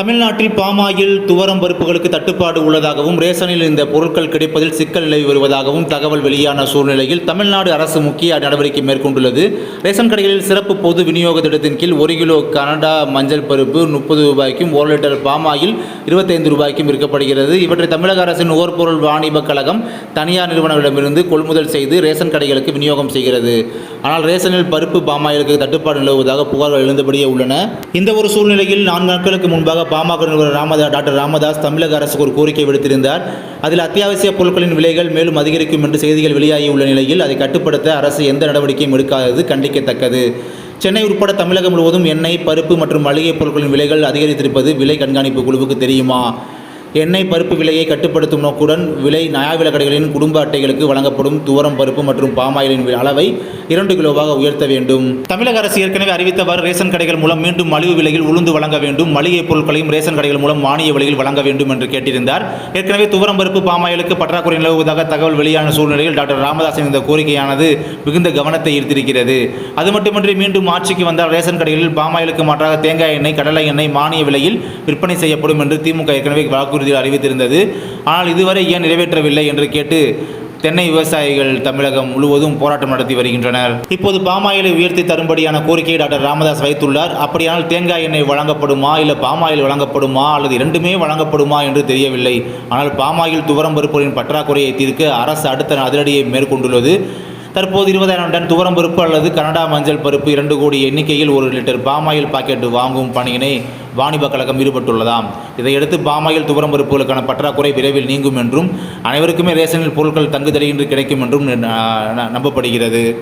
தமிழ்நாட்டில் பாமாயில் துவரம் பருப்புகளுக்கு தட்டுப்பாடு உள்ளதாகவும் ரேஷனில் இந்த பொருட்கள் கிடைப்பதில் சிக்கல் நிலவி வருவதாகவும் தகவல் வெளியான சூழ்நிலையில் தமிழ்நாடு அரசு முக்கிய நடவடிக்கை மேற்கொண்டுள்ளது. ரேஷன் கடைகளில் சிறப்பு பொது விநியோக திட்டத்தின் கீழ் ஒரு கிலோ கனடா மஞ்சள் பருப்பு முப்பது ரூபாய்க்கும் ஒரு லிட்டர் பாமாயில் இருபத்தைந்து ரூபாய்க்கும் விற்கப்படுகிறது. இவற்றை தமிழக அரசின் நுகர்பொருள் வாணிபக் கழகம் தனியார் நிறுவனங்களிடமிருந்து கொள்முதல் செய்து ரேஷன் கடைகளுக்கு விநியோகம் செய்கிறது. ஆனால் ரேஷனில் பருப்பு பாமாயிலுக்கு தட்டுப்பாடு நிலவுவதாக புகார்கள் எழுந்தபடியே உள்ளன. இந்த ஒரு சூழ்நிலையில் நான்கு நாட்களுக்கு முன்பாக பாமக நிறுவனர் ராமதா டாக்டர் ராமதாஸ் தமிழக அரசுக்கு ஒரு கோரிக்கை விடுத்திருந்தார். அதில் அத்தியாவசிய பொருட்களின் விலைகள் மேலும் அதிகரிக்கும் என்று செய்திகள் வெளியாகியுள்ள நிலையில் அதை கட்டுப்படுத்த அரசு எந்த நடவடிக்கையும் எடுக்காதது கண்டிக்கத்தக்கது. சென்னை உட்பட தமிழகம் முழுவதும் எண்ணெய் பருப்பு மற்றும் மளிகைப் பொருட்களின் விலைகள் அதிகரித்திருப்பது விலை கண்காணிப்பு குழுவுக்கு தெரியுமா? எண்ணெய் பருப்பு விலையை கட்டுப்படுத்தும் நோக்குடன் விலை நியாயவில கடைகளின் குடும்ப அட்டைகளுக்கு வழங்கப்படும் துவரம் பருப்பு மற்றும் பாமாயிலின் அளவை இரண்டு கிலோவாக உயர்த்த வேண்டும். தமிழக அரசு ஏற்கனவே அறிவித்தவாறு ரேஷன் கடைகள் மூலம் மீண்டும் மலிவு விலையில் உளுந்து வழங்க வேண்டும். மளிகை பொருட்களையும் ரேஷன் கடைகள் மூலம் மானிய விலையில் வழங்க வேண்டும் என்று கேட்டிருந்தார். ஏற்கனவே துவரம் பருப்பு பாமாயிலுக்கு பற்றாக்குறை நிலவுவதாக தகவல் வெளியான சூழ்நிலையில் டாக்டர் ராமதாசன் இந்த கோரிக்கையானது மிகுந்த கவனத்தை ஈர்த்திருக்கிறது. அது மட்டுமின்றி மீண்டும் ஆட்சிக்கு வந்தால் ரேஷன் கடைகளில் பாமாயிலுக்கு மாற்றாக தேங்காய் எண்ணெய் கடலை எண்ணெய் மானிய விலையில் விற்பனை செய்யப்படும் என்று திமுக ஏற்கனவே வாக்குறுதியில் அறிவித்திருந்தது. ஆனால் இதுவரை ஏன் நிறைவேற்றவில்லை என்று கேட்டு தென்னை விவசாயிகள் தமிழகம் முழுவதும் போராட்டம் நடத்தி வருகின்றனர். இப்போது பாமாயிலை உயர்த்தி தரும்படியான கோரிக்கையை டாக்டர் ராமதாஸ் வைத்துள்ளார். அப்படியானால் தேங்காய் எண்ணெய் வழங்கப்படுமா இல்லை பாமாயில் வழங்கப்படுமா அல்லது இரண்டுமே வழங்கப்படுமா என்று தெரியவில்லை. ஆனால் பாமாயில் துவரம் பருப்புகளின் பற்றாக்குறையை தீர்க்க அரசு அடுத்த அதிரடியை மேற்கொண்டுள்ளது. தற்போது இருபதாயிரம் டன் துவரம் பருப்பு அல்லது கனடா மஞ்சள் பருப்பு இரண்டு கோடி எண்ணிக்கையில் ஒரு லிட்டர் பாமாயில் பாக்கெட் வாங்கும் பணியினை வாணிப கழகம் ஈடுபட்டுள்ளதாம். இதையடுத்து பாமாயில் துவரம் பருப்புகளுக்கான பற்றாக்குறை விரைவில் நீங்கும் என்றும் அனைவருக்குமே ரேஷனில் பொருட்கள் தங்குதடையின்றி கிடைக்கும் என்றும் நம்பப்படுகிறது.